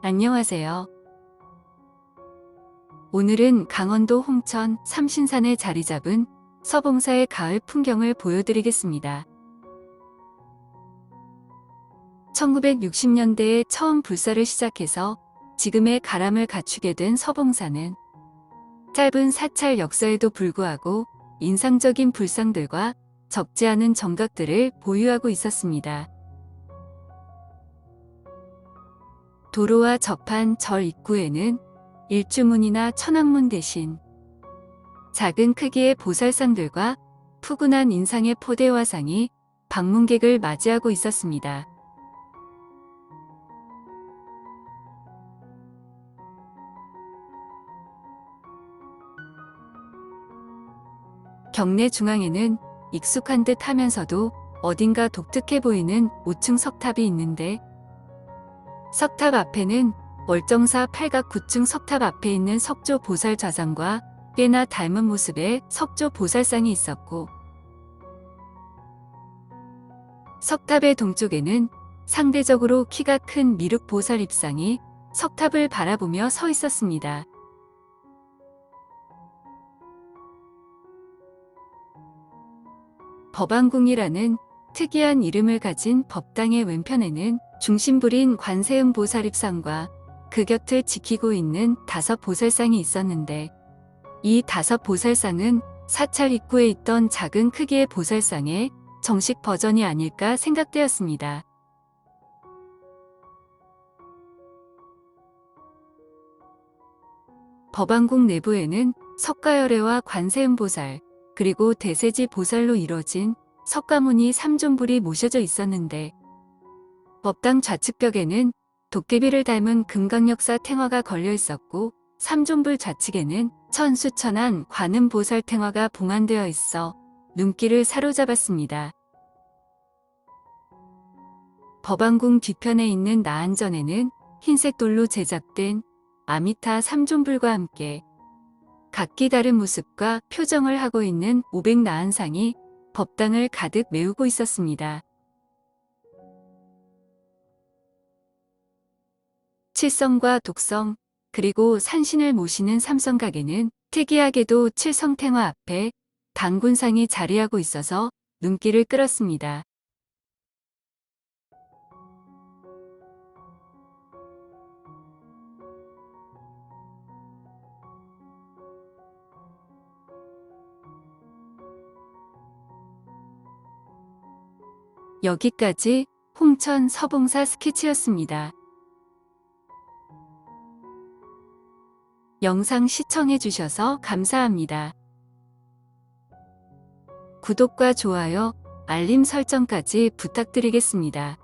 안녕하세요. 오늘은 강원도 홍천 삼신산에 자리 잡은 서봉사의 가을 풍경을 보여드리겠습니다. 1960년대에 처음 불사를 시작해서 지금의 가람을 갖추게 된 서봉사는 짧은 사찰 역사에도 불구하고 인상적인 불상들과 적지 않은 정각들을 보유하고 있었습니다. 도로와 접한 절 입구에는 일주문이나 천왕문 대신 작은 크기의 보살상들과 푸근한 인상의 포대화상이 방문객을 맞이하고 있었습니다. 경내 중앙에는 익숙한 듯 하면서도 어딘가 독특해 보이는 5층 석탑이 있는데 석탑 앞에는 월정사 팔각 9층 석탑 앞에 있는 석조 보살 좌상과 꽤나 닮은 모습의 석조 보살상이 있었고 석탑의 동쪽에는 상대적으로 키가 큰 미륵 보살 입상이 석탑을 바라보며 서 있었습니다. 법안궁이라는 특이한 이름을 가진 법당의 왼편에는 중심부린 관세음 보살입상과 그 곁을 지키고 있는 다섯 보살상이 있었는데 이 다섯 보살상은 사찰 입구에 있던 작은 크기의 보살상의 정식 버전이 아닐까 생각되었습니다. 법안궁 내부에는 석가열애와 관세음 보살, 그리고 대세지 보살로 이뤄진 석가모니 삼존불이 모셔져 있었는데 법당 좌측벽에는 도깨비를 닮은 금강역사 탱화가 걸려 있었고 삼존불 좌측에는 천수천한 관음보살 탱화가 봉안되어 있어 눈길을 사로잡았습니다. 법안궁 뒤편에 있는 나안전에는 흰색 돌로 제작된 아미타 삼존불과 함께 각기 다른 모습과 표정을 하고 있는 500 나한상이 법당을 가득 메우고 있었습니다. 칠성과 독성, 그리고 산신을 모시는 삼성각에는 특이하게도 칠성탱화 앞에 당군상이 자리하고 있어서 눈길을 끌었습니다. 여기까지 홍천 서봉사 스케치였습니다. 영상 시청해주셔서 감사합니다. 구독과 좋아요, 알림 설정까지 부탁드리겠습니다.